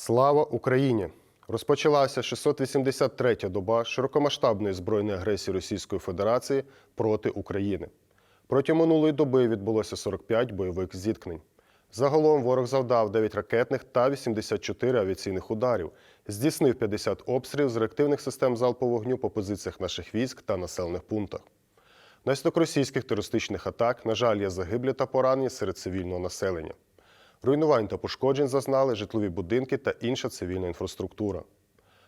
Слава Україні! Розпочалася 683-я доба широкомасштабної збройної агресії Російської Федерації проти України. Протягом минулої доби відбулося 45 бойових зіткнень. Загалом ворог завдав 9 ракетних та 84 авіаційних ударів, здійснив 50 обстрілів з реактивних систем залпового вогню по позиціях наших військ та населених пунктах. Внаслідок російських терористичних атак, на жаль, є загиблі та поранені серед цивільного населення. Руйнувань та пошкоджень зазнали житлові будинки та інша цивільна інфраструктура.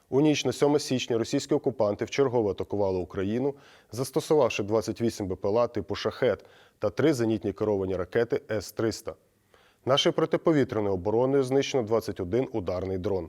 У ніч на 7 січня російські окупанти вчергово атакували Україну, застосувавши 28 БПЛА типу шахет та три зенітні керовані ракети С-300. Нашою протиповітряною обороною знищено 21 ударний дрон.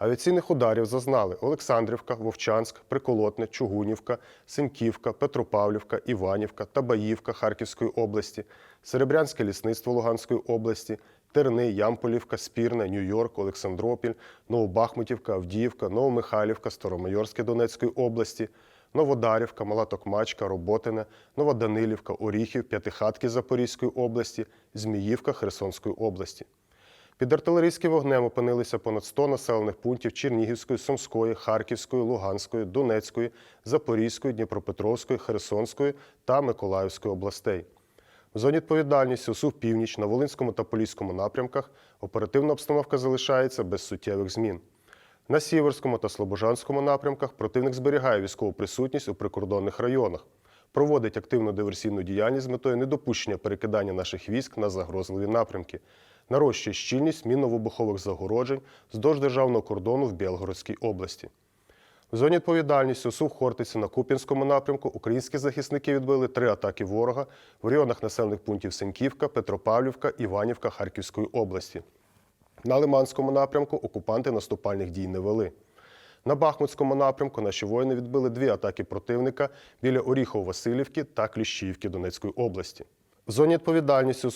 Авіаційних ударів зазнали Олександрівка, Вовчанськ, Приколотне, Чугунівка, Синьківка, Петропавлівка, Іванівка, Табаївка Харківської області, Серебрянське лісництво Луганської області, Терни, Ямполівка, Спірне, Нью-Йорк, Олександропіль, Новобахмутівка, Авдіївка, Новомихайлівка, Старомайорське Донецької області, Новодарівка, Мала Токмачка, Роботине, Новоданилівка, Оріхів, П'ятихатки Запорізької області, Зміївка Херсонської області. Під артилерійським вогнем опинилися понад 100 населених пунктів Чернігівської, Сумської, Харківської, Луганської, Донецької, Запорізької, Дніпропетровської, Херсонської та Миколаївської областей. В зоні відповідальності УСУ північ на Волинському та Поліському напрямках оперативна обстановка залишається без суттєвих змін. На Сіверському та Слобожанському напрямках противник зберігає військову присутність у прикордонних районах, проводить активну диверсійну діяльність з метою недопущення перекидання наших військ на загрозливі напрямки, нарощує щільність мінно-вибухових загороджень вздовж державного кордону в Білгородській області. В зоні відповідальності УСУ в Хортиці на Куп'янському напрямку українські захисники відбили три атаки ворога в районах населених пунктів Сеньківка, Петропавлівка, Іванівка Харківської області. На Лиманському напрямку окупанти наступальних дій не вели. На Бахмутському напрямку наші воїни відбили дві атаки противника біля Оріхово-Василівки та Кліщіївки Донецької області. В зоні відповідальності в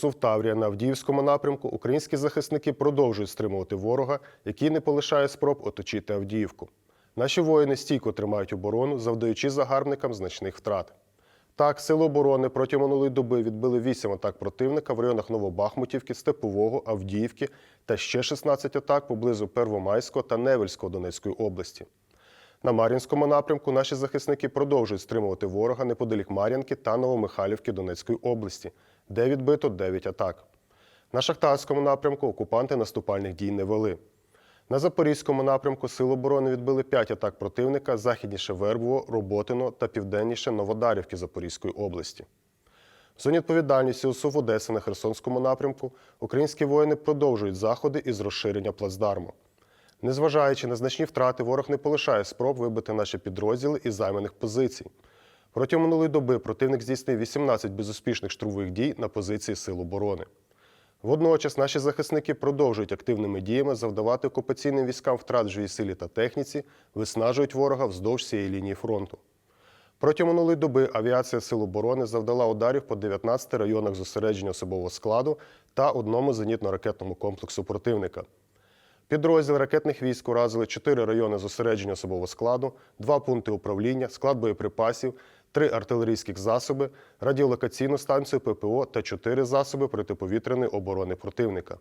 на Авдіївському напрямку українські захисники продовжують стримувати ворога, який не полишає спроб оточити Авдіївку. Наші воїни стійко тримають оборону, завдаючи загарбникам значних втрат. Так, сили оборони протягом минулої доби відбили 8 атак противника в районах Новобахмутівки, Степового, Авдіївки та ще 16 атак поблизу Первомайського та Невельського Донецької області. На Мар'їнському напрямку наші захисники продовжують стримувати ворога неподалік Мар'їнки та Новомихайлівки Донецької області, де відбито 9 атак. На Шахтарському напрямку окупанти наступальних дій не вели. На Запорізькому напрямку Сили оборони відбили 5 атак противника західніше Вербово, Роботино та південніше Новодарівки Запорізької області. В зоні відповідальності УСУ Одеси на Херсонському напрямку українські воїни продовжують заходи із розширення плацдарму. Незважаючи на значні втрати, ворог не полишає спроб вибити наші підрозділи із займаних позицій. Протягом минулої доби противник здійснив 18 безуспішних штурмових дій на позиції Сил оборони. Водночас наші захисники продовжують активними діями завдавати окупаційним військам втрат в живій силі та техніці, виснажують ворога вздовж цієї лінії фронту. Протягом минулої доби авіація Сил оборони завдала ударів по 19 районах зосередження особового складу та одному зенітно-ракетному комплексу противника. Підрозділ ракетних військ уразили 4 райони зосередження особового складу, 2 пункти управління, склад боєприпасів, 3 артилерійських засоби, радіолокаційну станцію ППО та 4 засоби протиповітряної оборони противника.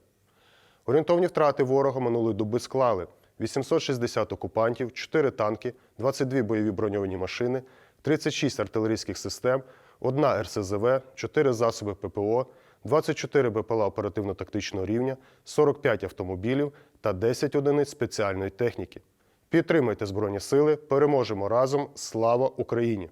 Орієнтовні втрати ворога минулої доби склали 860 окупантів, 4 танки, 22 бойові броньовані машини, 36 артилерійських систем, 1 РСЗВ, 4 засоби ППО, 24 БПЛА оперативно-тактичного рівня, 45 автомобілів та 10 одиниць спеціальної техніки. Підтримайте Збройні Сили, переможемо разом! Слава Україні!